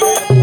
அங்கே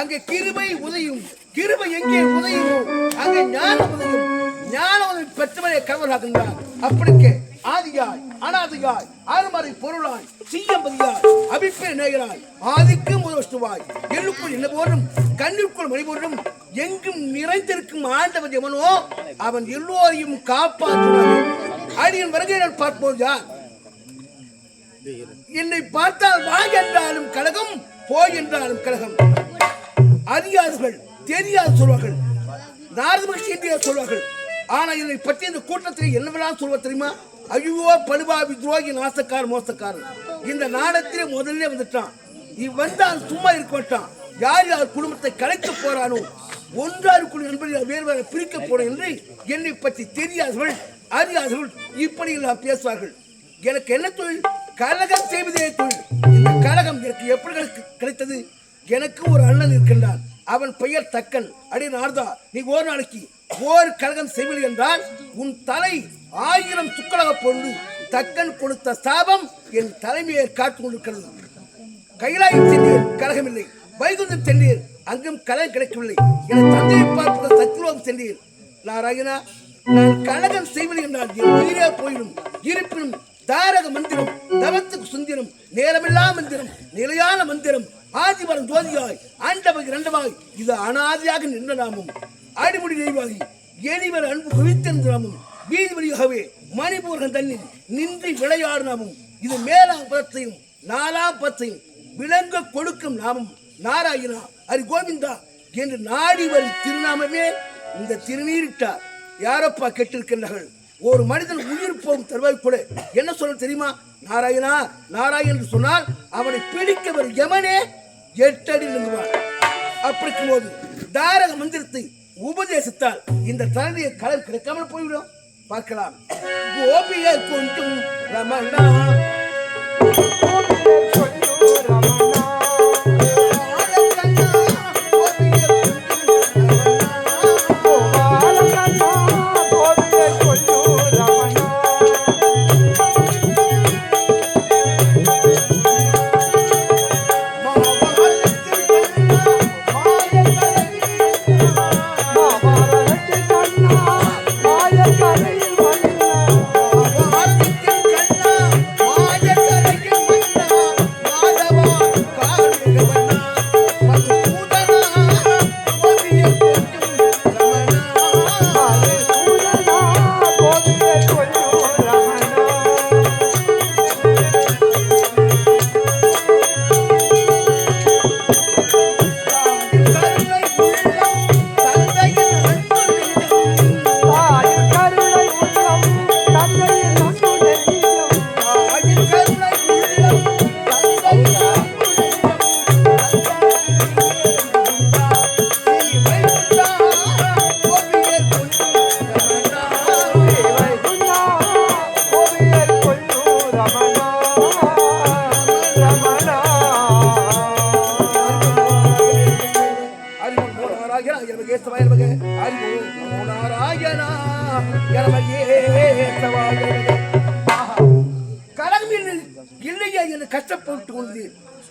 அங்கே கிருபை உதயும். கிருபை எங்கே உதயுமோ அங்கே ஞானம் உதயும். ஞானம் உதவி பெற்றவரை கவலாகுங்கிறார் அப்படிக்கு ஆதியாய் அனாதியாய் அருமறை பொருளாய் சீயம்பதியாய் அபிப்பே நேயராய் ஆதிக்கும் முதல்வாய் எள்ளுக்குள் என்ன போலும் கண்ணிற்குள் மணிபோலும் எங்கும் நிறைந்திருக்கும் ஆண்டவன் எவனோ அவன் எல்லோரையும் காப்பாற்றுவான். அடியின் வருகை நான் பார்ப்போம் யார்? என்னை பார்த்தால் வா என்றாலும் கழகம் போய் என்றாலும் கழகம் அறியாதவர்கள் தெரியாது சொல்வார்கள் நாரத மகிழ்ச்சி சொல்வார்கள். ஆனால் என்னை பற்றி இந்த கூட்டத்தில் என்னவெல்லாம் சொல்வ தெரியுமா? ஐயோ படுபாவி துரோகி நாசக்கார மோசக்காரன் இந்த நாடத்திலே முதல்ல வந்துட்டான். இவ் வந்தால் சும்மா இருக்க மாட்டான். யார் யார் குடும்பத்தை கலைக்க போறானோ ஒன்றாருக்குள் என்பதை வேறு வேறு பிரிக்க போறோம் என்று என்னை பற்றி தெரியாதவர்கள் அறியாதவர்கள் இப்படி எல்லாம் பேசுவார்கள். எனக்கு என்ன தொழில்? கலகம் செய்வதே தொழில். இந்த கலகம் எனக்கு எப்படி கிடைத்தது? எனக்கு ஒரு அண்ணன் இருக்கின்றார். அவன் பெயர் தக்கன். அடி நார்தா நீ ஓர் நாளைக்கு ஓர் கழகம் செய்வது என்றால் உன் தலை ஆயிரம் சுக்கலாக பொருள் தக்கன் கொடுத்த சாபம் என் தலைமையை காத்து கொண்டிருக்கிறது. கைலாயம் சென்னீர் கழகமில்லை வைகுந்தம் சென்னீர் அங்கும் கலகம் கிடைக்கவில்லை. என தந்தையை பார்ப்பது சத்ருவம் சென்னீர் நாராயணா நான் கழகம் செய்வது என்றால் என் உயிரே போயிடும். இருப்பினும் தாரக மந்திரம் தவத்துக்கு சுந்திரம் நேரமில்லா மந்திரம் நிலையான மந்திரம் ஆதிவரம் ஜோதியாய் ஆண்டவகை ரெண்டவாய் இது அனாதியாக நின்ற நாமம். அடிமுடி தெய்வாகி எளிவர் அன்பு குவித்திருந்த நாமம். வீதி வழியாகவே மணிபூரகன் தண்ணில் நின்று விளையாடு நாமம். இது மேலாம் புறத்தையும் நாலாம் பத்தையும் விளங்க கொடுக்கும் நாமம். நாராயணா ஹரி கோவிந்தா என்று நாடி வரும் திருநாமமே இந்த திருநீரிட்டார். யாரப்பா கெட்டிருக்கின்றார்கள்? ஒரு மனிதன் உயிர் போகும் தருவாய் கூட என்ன சொல்ல தெரியுமா? நாராயணா நாராயண் என்று சொன்னால் அவனை பிடிக்கவர் எமனே யமனே எட்டடி நின்றுவான் அப்படி இருக்கும்போது தாரக மந்திரத்தை உபதேசித்தால் இந்த தரணியை கலர் கிடைக்காமல் போய்விடும். பார்க்கலாம். கோபிய கொஞ்சம் ரமணா.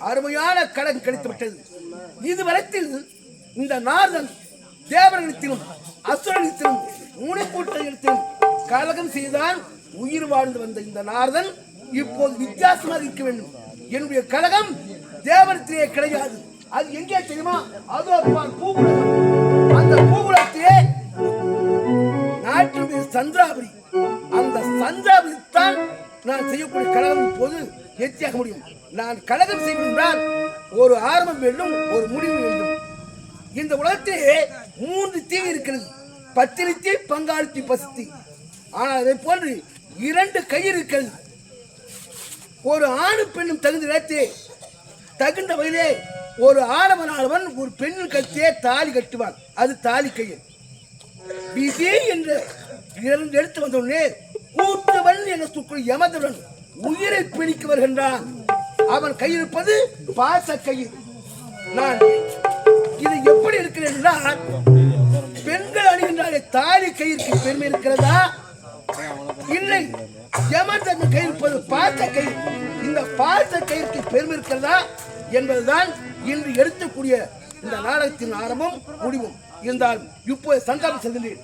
அருமையான கடன் கிடைத்து விட்டது இதுவரைத்தில் இந்த நாதன் தேவர்களிடத்திலும் அசுரனிடத்திலும் மூனைக்கூட்டத்திலும் கலகம் செய்தான் உயிர் வாழ்ந்து வந்த இந்த நாரதன் இப்போது வித்தியாசமாக இருக்க வேண்டும். என்னுடைய கழகம் தேவனத்திலே கிடையாது. அது எங்கே தெரியுமா? அதோ பார் பூகுலம் அந்த பூகுலத்திலே நாட்டினுடைய சந்திராபுரி. அந்த சந்திராபுரி தான் நான் செய்யக்கூடிய கழகம் இப்போது வெற்றியாக முடியும். நான் கழகம் செய்வது ஒரு ஆரம்பம் வேண்டும் ஒரு முடிவு வேண்டும். இந்த உலகத்திலே மூன்று தீ இருக்கிறது. பத்திரி தீ பசித்தி. ஆனால் அதை போன்று இரண்டு கயிறு இருக்கிறது. ஒரு ஆணு பெண்ணும் தகுந்த இடத்தே தகுந்த வயதே ஒரு ஆடவனானவன் ஒரு பெண்ணின் கத்தியே தாலி கட்டுவான். அது தாலி கையில் விதி என்று இரண்டு எடுத்து வந்தவுடனே கூட்டுவன் என சுக்குள் யமதுடன் உயிரை பிடிக்க வருகின்றான். அவன் கையிருப்பது பாச கயிறு. நான் இது எப்படி இருக்கிறேன் என்றால் பெண்கள் அணிகின்றாலே தாலி கயிற்கு பெருமை இருக்கிறதா? இல்லை யமதன் கையிருப்பது பாச கயிறு. இந்த பாச கயிற்கு பெருமை இருக்கிறதா என்பதுதான் இன்று எடுக்கக்கூடிய இந்த நாடகத்தின் ஆரம்பம் முடிவும். இருந்தால் இப்போது சந்தாபம் செல்கின்றேன்